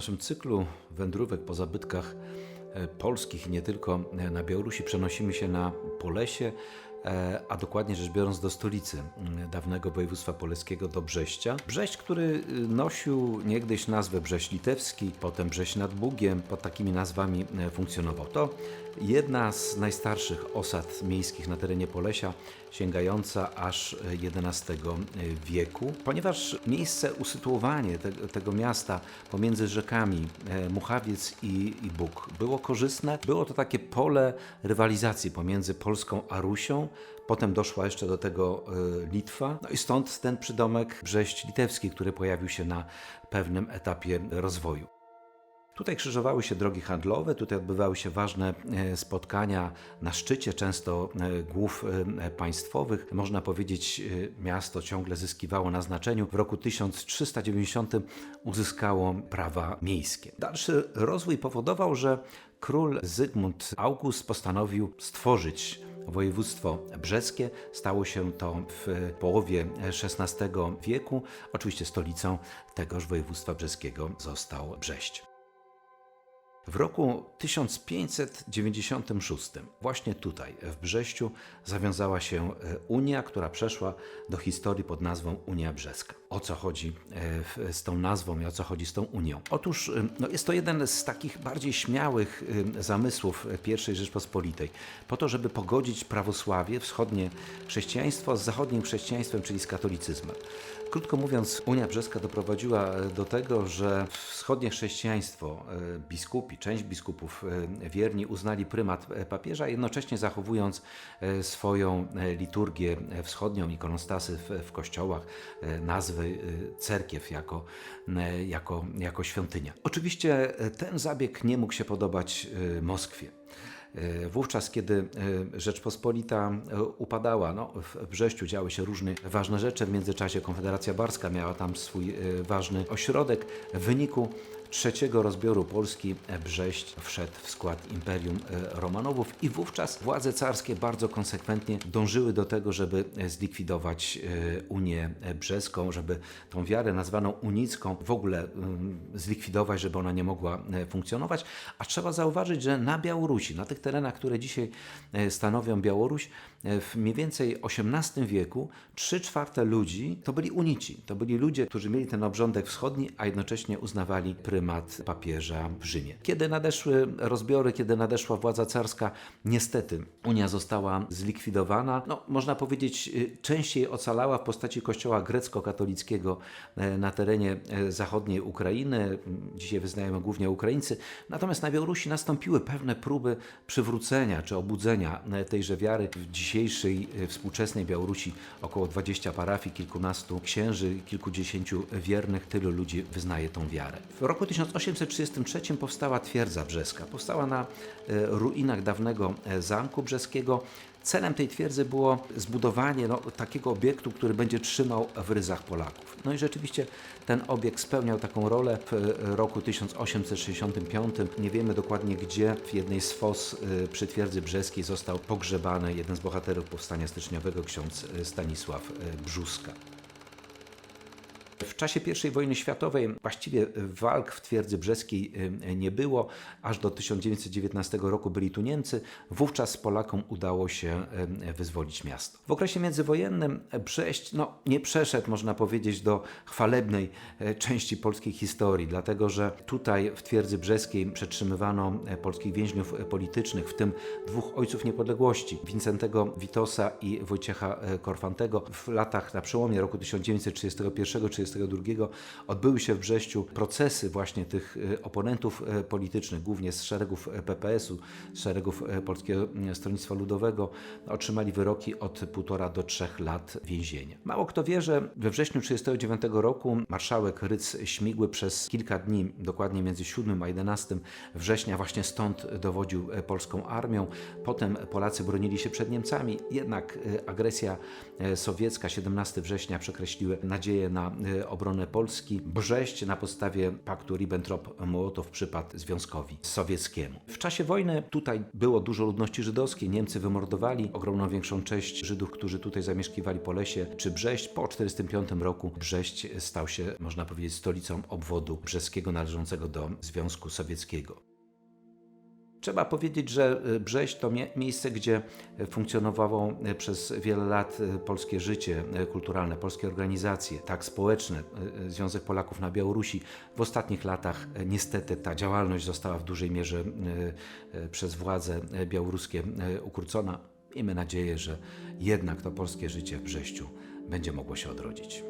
naszym cyklu wędrówek po zabytkach e, polskich i nie tylko e, na Białorusi przenosimy się na Polesie, a dokładnie rzecz biorąc do stolicy m, dawnego województwa poleskiego, do Brześcia. Brześć, który y, nosił niegdyś nazwę Brześć Litewski, potem Brześć nad Bugiem, pod takimi nazwami e, funkcjonował. To jedna z najstarszych osad miejskich na terenie Polesia, sięgająca aż XI wieku, ponieważ miejsce, usytuowanie te, tego miasta pomiędzy rzekami e, Muchawiec i, i Bóg było korzystne. Było to takie pole rywalizacji pomiędzy Polską a Rusią. Potem doszła jeszcze do tego e, Litwa. No i stąd ten przydomek Brześć Litewski, który pojawił się na pewnym etapie rozwoju. Tutaj krzyżowały się drogi handlowe, tutaj odbywały się ważne e, spotkania na szczycie, często e, głów państwowych. Można powiedzieć, miasto ciągle zyskiwało na znaczeniu. W roku 1390 uzyskało prawa miejskie. Dalszy rozwój powodował, że król Zygmunt August postanowił stworzyć województwo brzeskie. Stało się to w połowie XVI wieku. Oczywiście stolicą tegoż województwa brzeskiego został Brześć. W roku 1596 właśnie tutaj, w Brześciu, zawiązała się e, Unia, która przeszła do historii pod nazwą Unia Brzeska. O co chodzi e, z tą nazwą i o co chodzi z tą Unią? Otóż e, no, jest to jeden z takich bardziej śmiałych zamysłów I Rzeczpospolitej, po to, żeby pogodzić prawosławie, wschodnie chrześcijaństwo z zachodnim chrześcijaństwem, czyli z katolicyzmem. Krótko mówiąc, Unia Brzeska doprowadziła do tego, że wschodnie chrześcijaństwo, e, biskupi, część biskupów e, wierni uznali prymat e, papieża, jednocześnie zachowując e, swoją liturgię wschodnią, ikonostasy w, w kościołach, nazwy cerkiew jako, jako, jako świątynia. Oczywiście ten zabieg nie mógł się podobać Moskwie. Wówczas, kiedy Rzeczpospolita upadała, no, w Brześciu działy się różne ważne rzeczy. W międzyczasie Konfederacja Barska miała tam swój ważny ośrodek. W wyniku trzeciego rozbioru Polski Brześć wszedł w skład Imperium e, Romanowów i wówczas władze carskie bardzo konsekwentnie dążyły do tego, żeby e, zlikwidować e, Unię Brzeską, żeby tą wiarę nazwaną unicką w ogóle mm, zlikwidować, żeby ona nie mogła funkcjonować. A trzeba zauważyć, że na Białorusi, na tych terenach, które dzisiaj stanowią Białoruś, w mniej więcej XVIII wieku 3 czwarte ludzi to byli unici. To byli ludzie, którzy mieli ten obrządek wschodni, a jednocześnie uznawali prymat papieża w Rzymie. Kiedy nadeszły rozbiory, kiedy nadeszła władza carska, niestety Unia została zlikwidowana. No, można powiedzieć, y, częściej ocalała w postaci kościoła grecko-katolickiego e, na terenie e, zachodniej Ukrainy. Dzisiaj wyznajemy głównie Ukraińcy. Natomiast na Białorusi nastąpiły pewne próby przywrócenia czy obudzenia e, tejże wiary. W dzisiejszej współczesnej Białorusi około 20 parafii, kilkunastu księży, kilkudziesięciu wiernych, tylu ludzi wyznaje tą wiarę. W roku 1833 powstała twierdza brzeska. Powstała na e, ruinach dawnego e, zamku brzeskiego. Celem tej twierdzy było zbudowanie no, takiego obiektu, który będzie trzymał w ryzach Polaków. No i rzeczywiście ten obiekt spełniał taką rolę w e, roku 1865. Nie wiemy dokładnie gdzie, w jednej z fos przy twierdzy brzeskiej został pogrzebany jeden z bohaterów powstania styczniowego, ksiądz Stanisław Brzuska. W czasie I wojny światowej właściwie walk w twierdzy brzeskiej y, nie było, aż do 1919 roku byli tu Niemcy. Wówczas Polakom udało się y, wyzwolić miasto. W okresie międzywojennym Brześć no, nie przeszedł, można powiedzieć, do chwalebnej y, części polskiej historii, dlatego że tutaj w twierdzy brzeskiej przetrzymywano y, polskich więźniów y, politycznych, w tym dwóch ojców niepodległości, Wincentego Witosa i Wojciecha y, Korfantego. W latach na przełomie roku 1931-1932 odbyły się w Brześciu procesy właśnie tych y, oponentów y, politycznych, głównie z szeregów y, PPS-u, z szeregów Polskiego Stronnictwa Ludowego. Otrzymali wyroki od półtora do trzech lat więzienia. Mało kto wie, że we wrześniu 1939 roku marszałek Rydz Śmigły przez kilka dni, dokładnie między 7 a 11 września, właśnie stąd dowodził e, polską armią. Potem Polacy bronili się przed Niemcami, jednak e, agresja e, sowiecka 17 września przekreśliły nadzieję na e, obronę Polski. Brześć na podstawie paktu Ribbentrop-Mołotow przypadł Związkowi Sowieckiemu. W czasie wojny tutaj było dużo ludności żydowskiej. Niemcy wymordowali ogromną większą część Żydów, którzy tutaj zamieszkiwali po lesie czy Brześć. Po 1945 roku Brześć stał się, można powiedzieć, stolicą obwodu brzeskiego należącego do Związku Sowieckiego. Trzeba powiedzieć, że e, Brześć to mie- miejsce, gdzie funkcjonowało e, przez wiele lat e, polskie życie e, kulturalne, polskie organizacje, tak społeczne, e, e, Związek Polaków na Białorusi. W ostatnich latach e, niestety ta działalność została w dużej mierze e, e, przez władze e, białoruskie e, ukrócona. Miejmy nadzieję, że jednak to polskie życie w Brześciu będzie mogło się odrodzić.